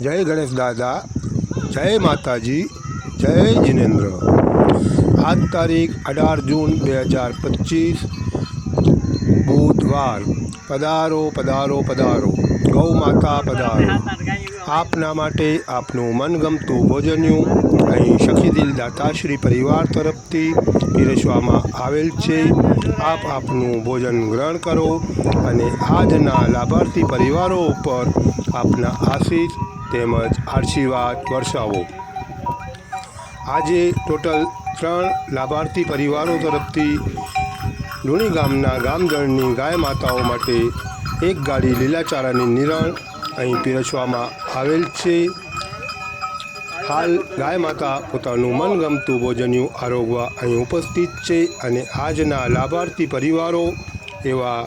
જય ગણેશ દાદા, જય માતાજી, જય જિનેન્દ્ર. આજ તારીખ અઢાર જૂન બે હજાર પચીસ, બુધવાર. પધારો પધારો પધારો. ગૌ માતા પધારો. આપના માટે આપનું મનગમતું ભોજન્યું અહીં સખીદિલ દાતાશ્રી પરિવાર તરફથી પીરસવામાં આવેલ છે. આપ આપનું ભોજન ગ્રહણ કરો અને આજના લાભાર્થી પરિવારો ઉપર આપના આશીષ તેમજ આશીર્વાદ વર્ષાવો. આજે ટોટલ ત્રણ લાભાર્થી પરિવારો તરફથી લુણી ગામના ગામજળની ગાય માતાઓ માટે એક ગાડી લીલાચારાની નિરણ અહીં પીરસવામાં આવેલ છે. હાલ ગાય માતા પોતાનું મનગમતું ભોજન્યું આરોગવા અહીં ઉપસ્થિત છે અને આજના લાભાર્થી પરિવારો એવા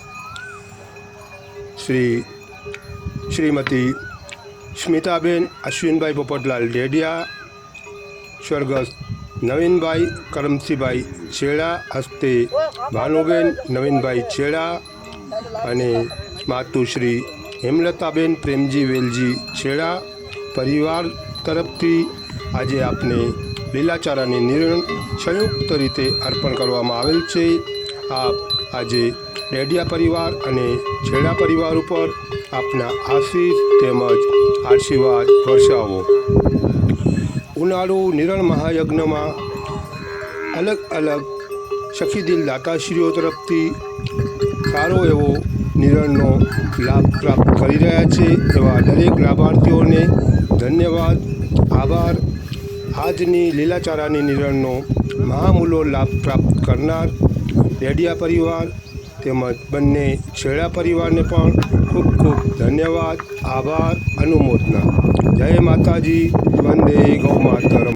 શ્રી શ્રીમતી સ્મિતાબેન અશ્વિનભાઈ પોપટલાલ ડેડિયા સ્વર્ગસ્થ નવીનભાઈ કરમસીભાઈ છેડા હસ્તે ભાનુબેન નવીનભાઈ છેડા અને માતુશ્રી હેમલતાબેન પ્રેમજી વેલજી છેડા પરિવાર તરફથી આજે આપને લીલાચારાની નિર્ણ સંયુક્ત રીતે અર્પણ કરવામાં આવેલ છે. આપ આજે ડેડિયા પરિવાર અને છેડા પરિવાર ઉપર આપના આશીષ તેમજ આશીર્વાદ વર્ષાવો. ઉનાળુ નિરણ મહાયજ્ઞમાં અલગ અલગ સખીદિલ દાતાશ્રીઓ તરફથી સારો એવો નિરણનો લાભ પ્રાપ્ત કરી રહ્યા છે એવા દરેક લાભાર્થીઓને ધન્યવાદ, આભાર. આજની લીલાચારાની નિરણનો મહામૂલો લાભ પ્રાપ્ત કરનાર રેડિયા પરિવાર તેમજ બંને છેડા પરિવારને પણ ખૂબ ખૂબ ધન્યવાદ, આભાર, અનુમોદના. જય માતાજી, વંદે ગૌ માતરમ.